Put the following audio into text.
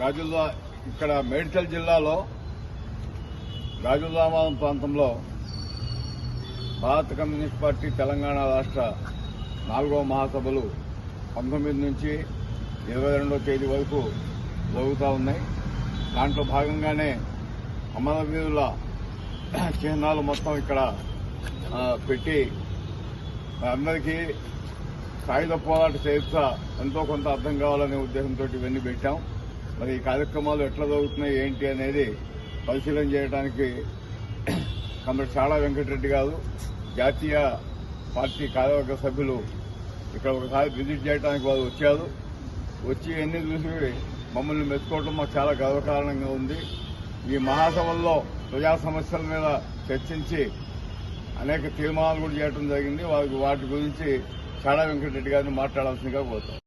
గాజుల్లా ఇక్కడ మేడ్చల్ జిల్లాలో గాజుల్లామాలం ప్రాంతంలో భారత కమ్యూనిస్ట్ పార్టీ తెలంగాణ రాష్ట్ర నాలుగవ మహాసభలు పంతొమ్మిది నుంచి ఇరవై రెండో తేదీ వరకు జరుగుతూ ఉన్నాయి. దాంట్లో భాగంగానే అమరవీరుల చిహ్నాలు మొత్తం ఇక్కడ పెట్టి అందరికీ సాయుధ పోరాట చరిత్ర ఎంతో కొంత అర్థం కావాలనే ఉద్దేశంతో ఇవన్నీ పెట్టాం. మరి ఈ కార్యక్రమాలు ఎట్లా జరుగుతున్నాయి ఏంటి అనేది పరిశీలన చేయడానికి కమరెడ్ చాడా వెంకటరెడ్డి గారు జాతీయ పార్టీ కార్యవర్గ సభ్యులు ఇక్కడ ఒకసారి విజిట్ చేయడానికి వారు వచ్చారు. వచ్చి ఎన్ని చూసి మమ్మల్ని మెచ్చుకోవడం మాకు చాలా గర్వకారణంగా ఉంది. ఈ మహాసభల్లో ప్రజా సమస్యల మీద చర్చించి అనేక తీర్మానాలు కూడా చేయడం జరిగింది. వారికి వాటి గురించి చాడా వెంకటరెడ్డి గారిని మాట్లాడాల్సిందిగా కోరుతాం.